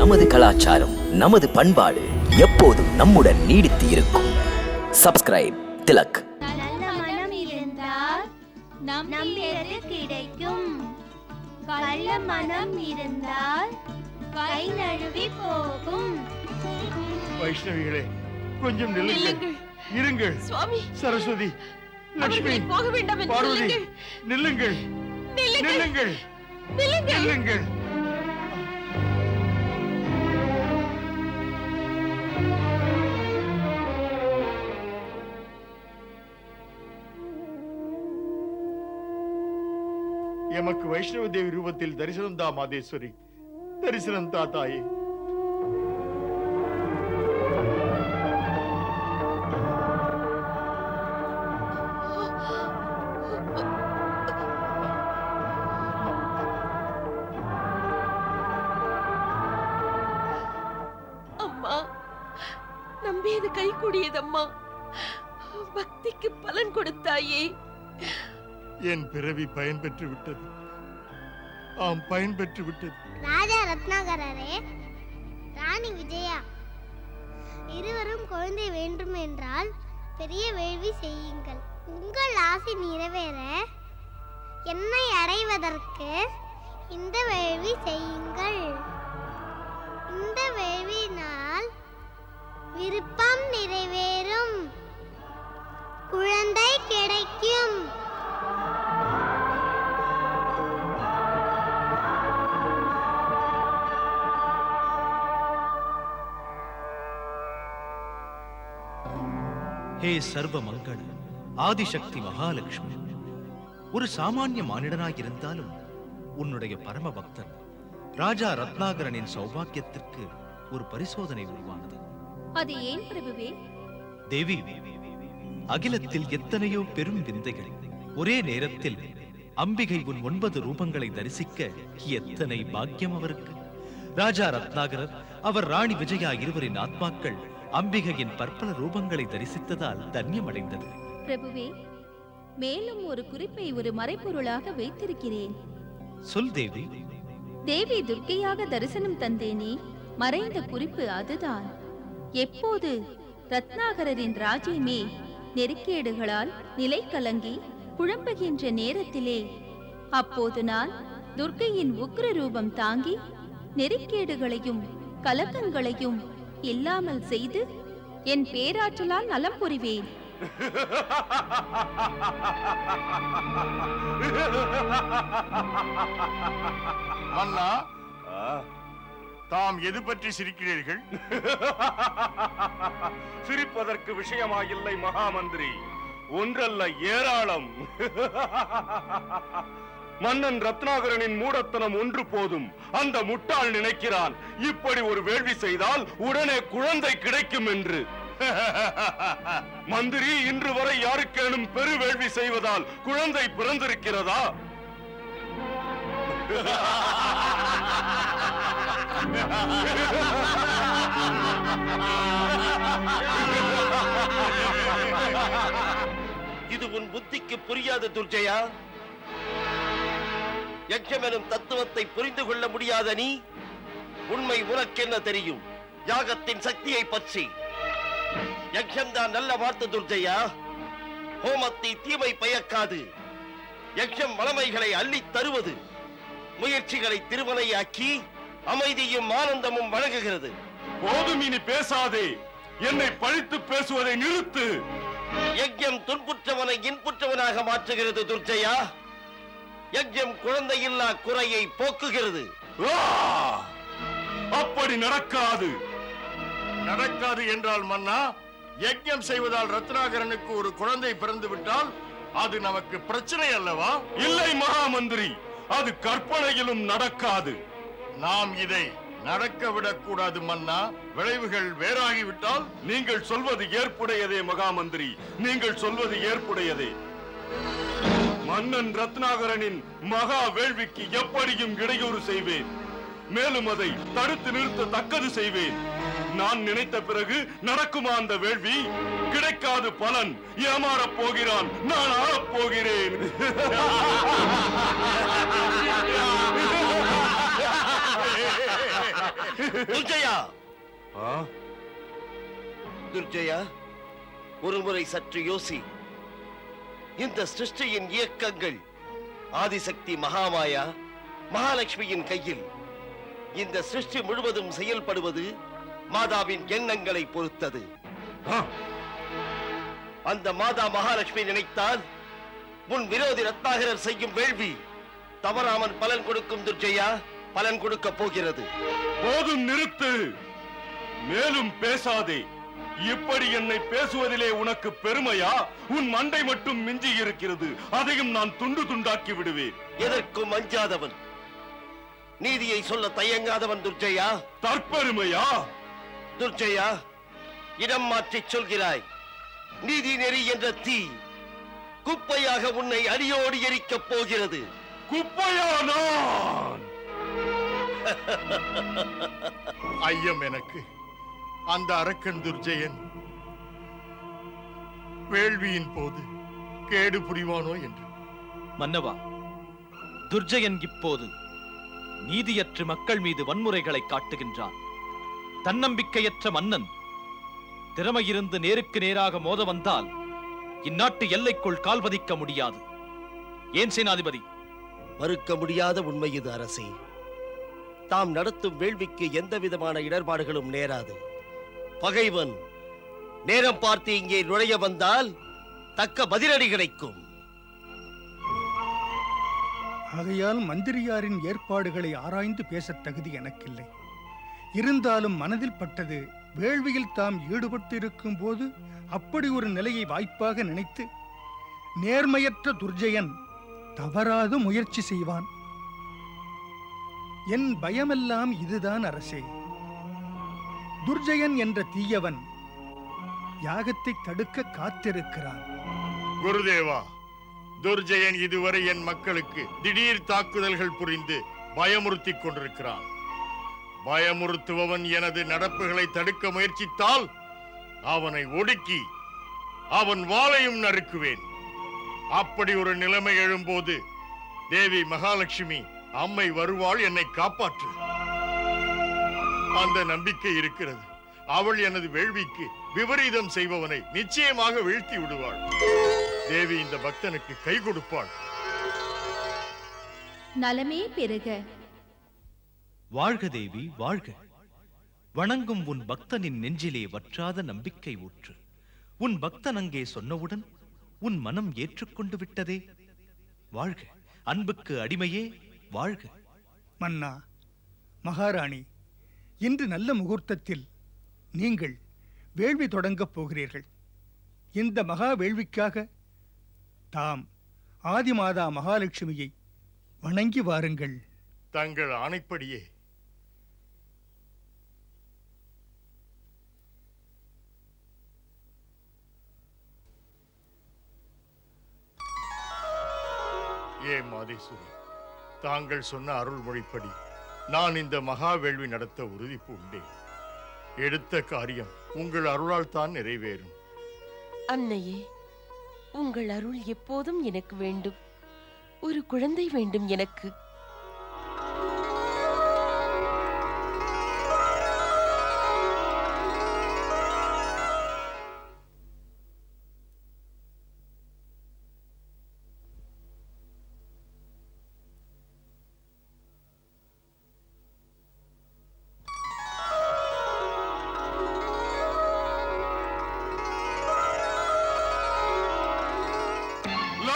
நமது கலாச்சாரம் நமது பண்பாடு எப்போதும் நம்முடன் நீடித்து இருக்கும். சப்ஸ்கிரைப் திலக். நல்ல மனம் இருந்தால் நம்பியது கிடைக்கும். கள்ள மனம் இருந்தால் கை நழுவி போகும். வைஷ்ணவிகளே கொஞ்சம் நில்லுங்கள். இருங்கள். சுவாமி. சரஸ்வதி லட்சுமி போக வேண்டாம் பார்வதி. நில்லுங்கள். நில்லுங்கள். நில்லுங்கள். நில்லுங்கள். வைஷ்ணவ தேவி ரூபத்தில் தரிசனம் தா மாதேஸ்வரி. தரிசனம் தா தாயே. அம்மா நம்பியது கை கூடியதம்மா பக்திக்கு பலன் கொடுத்தாயே. என் பிறவி பயன் பெற்று விட்டது. ஆம் பயன் பெற்று விட்டது ராஜா ரத்னாகரரே ராணி விஜயா இருவரும் குழந்தை வேண்டும் என்றால் பெரிய வேள்வி செய்யுங்கள். உங்கள் ஆசை நிறைவேற என்னை அடைவதற்கு இந்த வேள்வி செய்யுங்கள். இந்த வேள்வினால் விருப்பம் நிறைவேறும். குழந்தை கிடைக்கும். ஹே சர்வ மங்கள ஆதிசக்தி மகாலட்சுமி. ஒரு சாமானிய மானிடனாயிருந்தாலும் உன்னுடைய பரம பக்தன் ராஜா ரத்னாகரனின் சௌபாக்கியத்திற்கு ஒரு பரிசோதனை உருவானது. அது ஏன் பிரபுவே? தேவி அகிலத்தில் எத்தனையோ பெரும் விந்தைகள். ஒரே நேரத்தில் அம்பிகை உன் ஒன்பது ரூபங்களை தரிசிக்க எத்தனை பாக்கியம் அவருக்கு? ராஜா ரத்னாகரர் அவர் ராணி விஜயா இருவரின் ஆத்மாக்கள் அம்பிகையின் பற்பல ரூபங்களை தரிசித்ததால் தன்யமடைந்தது. பிரபுவே மேலும் ஒரு குறிப்பை ஒரு மறைப்பொருளாக வைத்திருக்கிறேன். சொல் தேவி. தேவி துர்க்கையாக தரிசனம் தந்தேனே மறைந்த குறிப்பு அதுதான். எப்போது ரத்னாகரரின் ராஜ்யமே நெருக்கேடுகளால் நிலை கலங்கி குழம்புகின்ற நேரத்திலே அப்போது நான் துர்க்கையின் உக்ர ரூபம் தாங்கி நெருக்கேடுகளையும் கலக்கங்களையும் இல்லாமல் செய்து என் பேராற்றலால் நலம் புரிவேன். அண்ணா தாம் எது பற்றி சிரிக்கிறீர்கள்? சிரிப்பதற்கு விஷயமாயில்லை மகாமந்திரி. ஒன்றல்ல ஏராளம். மன்னன் ரத்னாகரனின் மூடத்தனம் ஒன்று போதும். அந்த முட்டாள் நினைக்கிறான் இப்படி ஒரு வேள்வி செய்தால் உடனே குழந்தை கிடைக்கும் என்று. மந்திரி இன்று வரை யாருக்கேனும் பெரு வேள்வி செய்வதால் குழந்தை பிறந்திருக்கிறதா? இது உன் புத்திக்கு புரியாது துர்ஜயா. யஜ்யம் எனும் தத்துவத்தை புரிந்து கொள்ள முடியாத நீ உண்மை உனக்கென்ன தெரியும்? யாகத்தின் சக்தியை பற்றி. யஜ்யம் தான் நல்ல வார்த்தை துர்ஜயா. ஹோமத்தை தீமை பயக்காது. யஜ்யம் வளமைகளை அள்ளித் தருவது. முயற்சிகளை திருமலையாக்கி அமைதியும் ஆனந்தமும் வழங்குகிறது. போதும் இனி பேசாதே. என்னை பழித்து பேசுவதை நிறுத்து. யஜ்யம் துன்புற்றவனை இன்புற்றவனாக மாற்றுகிறது துர்ஜயா. யஜ்யம் குழந்தையில்லா குறையை போக்குகிறது. அப்படி நடக்காது. நடக்காது என்றால் மன்னா யஜ்யம் செய்வதால் ரத்னாகரனுக்கு ஒரு குழந்தை பிறந்து விட்டால் அது நமக்கு பிரச்சனை அல்லவா? இல்லை மகாமந்திரி அது கற்பனையிலும் நடக்காது. நாம் இதை நடக்க விடக்கூடாது மன்னா. விளைவுகள் வேறாகிவிட்டால்? நீங்கள் சொல்வது ஏற்புடையதே மகாமந்திரி நீங்கள் சொல்வது ஏற்புடையதே. மன்னன் ரத்னாகரனின் மகா வேள்விக்கு எப்படியும் இடையூறு செய்வேன். மேலும் அதை தடுத்து நிறுத்த தக்கது செய்வேன். நான் நினைத்த பிறகு நடக்குமா அந்த வேள்வி? கிடைக்காது பலன் ஏமாறப் போகிறான். நான் ஆளப் போகிறேன் துர்ஜயா? துர்ஜயா ஒருமுறை சற்று யோசி. இந்த சிருஷ்டியின் இயக்கங்கள் ஆதிசக்தி மகாமாயா மகாலட்சுமியின் கையில். இந்த சிருஷ்டி முழுவதும் செயல்படுவது மாதாவின் எண்ணங்களை பொறுத்தது. அந்த மாதா மகாலட்சுமி நினைத்தால் உன் விரோதி ரத்னாகரர் செய்யும் வேள்வி தவறாமல் பலன் கொடுக்கும் துர்ஜயா பலன் கொடுக்க போகிறது. போதும் நிறுத்து. மேலும் பேசாதே. இப்படி என்னை பேசுவதிலே உனக்கு பெருமையா? உன் மண்டை மட்டும் மிஞ்சி இருக்கிறது. அதையும் நான் துண்டு துண்டாக்கி விடுவேன். எதற்கும் அஞ்சாதவன் நீதியை சொல்ல தயங்காதவன் துர்ஜயா? தற்பெருமையா? துர்ஜயா இடம் மாற்றிச் சொல்கிறாய். நீதி நெறி என்ற தீ குப்பையாக உன்னை அடியோடு எரிக்கப் போகிறது. குப்பையா நான்? ஐயம் எனக்கு. அந்த அரக்கன் துர்ஜயன் வேள்வியின் போது கேடு புரிவானோ என்று. மன்னவா துர்ஜயன் இப்போது நீதியற்ற மக்கள் மீது வன்முறைகளை காட்டுகின்றான். தன்னம்பிக்கையற்ற மன்னன் திறமையிருந்து நேருக்கு நேராக மோத வந்தால் இந்நாட்டு எல்லைக்குள் கால் பதிக்க முடியாது. ஏன் சேனாதிபதி? மறுக்க முடியாத உண்மை இது அரசே. தாம் நடத்தும் வேள்விக்கு எந்த விதமான இடர்பாடுகளும் நேராது. பகைவன் நேரம் பார்த்து இங்கே நுழைய வந்தால் தக்க பதிலடி கிடைக்கும். ஆகையால் மந்திரியாரின் ஏற்பாடுகளை ஆராய்ந்து பேசத் தகுதி எனக்கில்லை. இருந்தாலும் மனதில் பட்டது வேள்வியில் தாம் ஈடுபட்டிருக்கும் போது அப்படி ஒரு நிலையை வாய்ப்பாக நினைத்து நேர்மையற்ற துர்ஜயன் தவறாது முயற்சி செய்வான். என் பயமெல்லாம் இதுதான் அரசே. துர்ஜயன் என்ற தீயவன் யாகத்தை தடுக்க காத்திருக்கிறான். குருதேவா துர்ஜயன் இதுவரை என் மக்களுக்கு திடீர் தாக்குதல்கள் புரிந்து பயமுறுத்திக் கொண்டிருக்கிறான். பயமுறுத்துபவன் எனது நடப்புகளை தடுக்க முயற்சித்தால் அவனை ஒடுக்கி அவன் வாளையும் நறுக்குவேன். அப்படி ஒரு நிலைமை எழும்போது தேவி மகாலட்சுமி அம்மை வருவாள் என்னை காப்பாற்று. அந்த நம்பிக்கை இருக்கிறது. அவள் எனது வேள்விக்கு விபரீதம் செய்பவனை நிச்சயமாக வீழ்த்தி விடுவாள். தேவி இந்த பக்தனுக்கு கை கொடுப்பாள். நலமே பெருக. வாழ்க தேவி வாழ்க. வணங்கும் உன் பக்தனின் நெஞ்சிலே வற்றாத நம்பிக்கை ஊற்று. உன் பக்தன் அங்கே சொன்னவுடன் உன் மனம் ஏற்றுக்கொண்டு விட்டதே. வாழ்க. அன்புக்கு அடிமையே வாழ்க. மன்னா மகாராணி இன்று நல்ல முகூர்த்தத்தில் நீங்கள் வேள்வி தொடங்கப் போகிறீர்கள். இந்த மகா வேள்விக்காக தாம் ஆதிமாதா மகாலட்சுமியை வணங்கி வாருங்கள். தங்கள் ஆணைப்படியே. ஏ மாதேஸ்வரி தாங்கள் சொன்ன அருள்மொழிப்படி நான் இந்த மகா வேள்வி நடத்த உறுதி பூண்டேன் எடுத்த காரியம் உங்கள் அருளால் தான் நிறைவேறும். அன்னையே உங்கள் அருள் எப்போதும் எனக்கு வேண்டும். ஒரு குழந்தை வேண்டும் எனக்கு.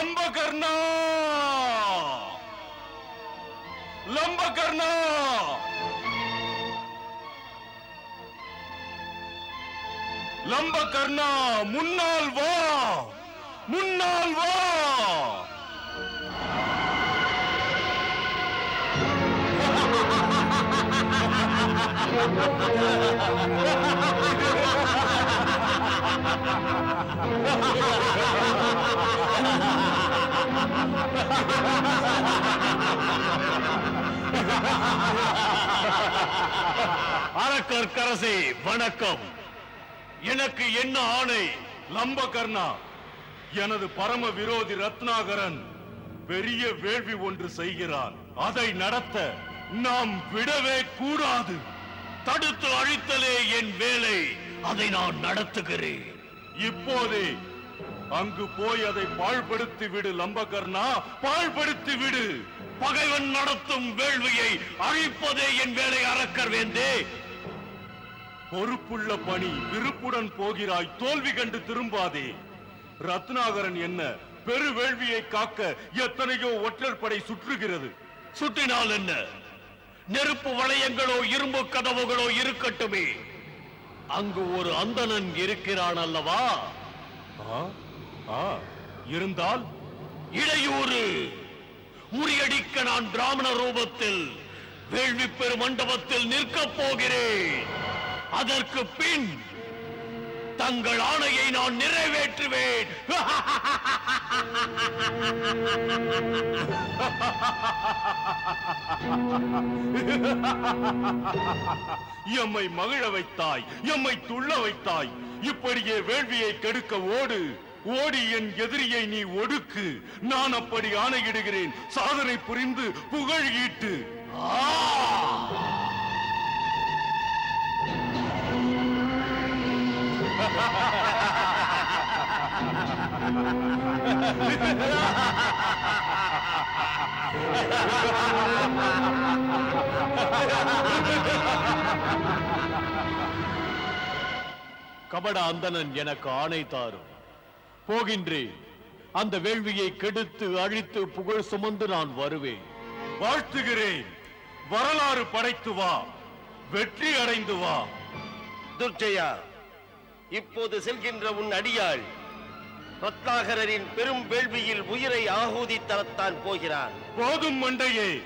லம்பகர்ணா! லம்பகர்ணா! லம்பகர்ணா முன்னால் வா! முன்னால் வா! அரக்கற்கரசே வணக்கம். எனக்கு என்ன ஆணை? லம்பகர்ணா. எனது பரம விரோதி ரத்னாகரன் பெரிய வேள்வி ஒன்று செய்கிறான். அதை நடத்த நாம் விடவே கூடாது. தடுத்து அழித்தலே என் வேலை. அதை நான் நடத்துகிறேன். இப்போதே அங்கு போய் அதை பாழ்படுத்தி விடு லம்பகர்ணா. பாழ்படுத்தி விடு. பகைவன் நடத்தும் வேள்வியை அழிப்பதே என் வேலை அறக்கர் வேந்தே. பொறுப்புள்ள பணி விருப்புடன் போகிறாய் தோல்வி கண்டு திரும்பாதே. ரத்னாகரன் என்ன பெரு வேள்வியை காக்க எத்தனையோ ஒற்றர் படை சுற்றுகிறது. சுற்றினால் என்ன? நெருப்பு வளையங்களோ இரும்பு கதவுகளோ இருக்கட்டுமே. அங்கு ஒரு அந்தணன் இருக்கிறான் அல்லவா? இருந்தால் இடையூறு. முறியடிக்க நான் பிராமண ரூபத்தில் வேள்வி பெரு மண்டபத்தில் நிற்கப் போகிறேன். அதற்கு பின் தங்கள் ஆணையை நான் நிறைவேற்றுவேன். எம்மை மகிழ வைத்தாய் எம்மை துள்ள வைத்தாய் இப்படியே வேள்வியை கெடுக்க ஓடு. ஓடி என் எதிரியை நீ ஒடுக்கு. நான் அப்படி ஆணையிடுகிறேன். சாதனை புரிந்து புகழ் ஈட்டு. கபட அந்தனன் எனக்கு ஆணை தாரும். போகின்றேன். அந்த வேள்வியை கெடுத்து அழித்து புகழ் சுமந்து நான் வருவேன். வாழ்த்துகிறேன். வரலாறு படைத்து வா. வெற்றி அடைந்து வா. துர்ஜயா இப்போது செல்கின்ற உன் அடியாள் ரத்னாகரரின் பெரும் வேள்வியில் உயிரை ஆகூதி தரத்தான் போகிறான். போதும் மண்டையே.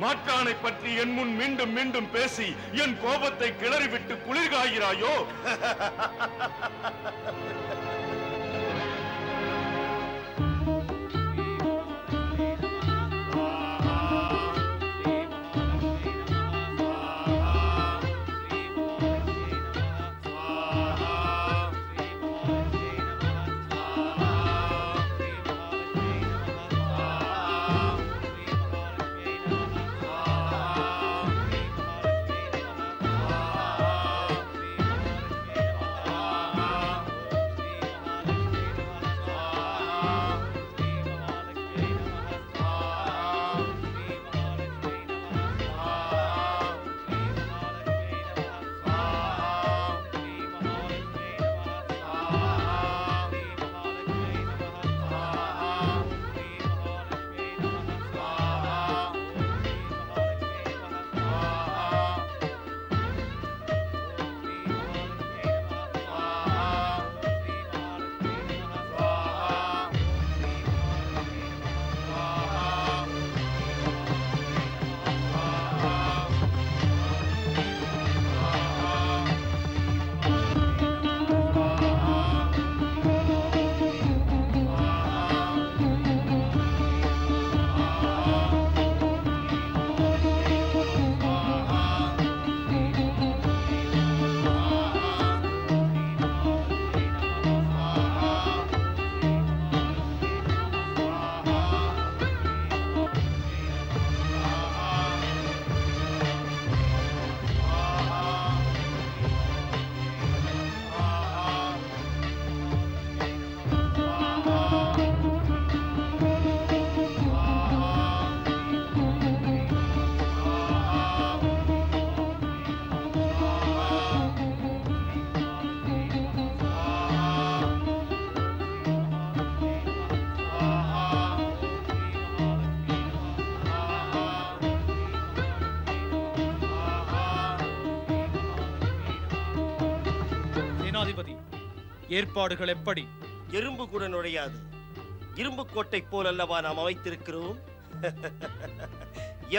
மாற்றானை பற்றி என் முன் மீண்டும் மீண்டும் பேசி என் கோபத்தை கிளறிவிட்டு குளிர்காகிறாயோ சேனாதிபதி ஏற்பாடுகள் எப்படி? எறும்பு கூட நுழையாது. இரும்பு கோட்டை போல் அல்லவா நாம் அமைத்திருக்கிறோம்?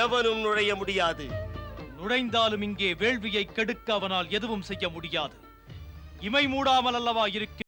எவனும் நுழைய முடியாது. நுழைந்தாலும் இங்கே வேள்வியை கெடுக்க அவனால் எதுவும் செய்ய முடியாது. இமை மூடாமல் அல்லவா இருக்கிற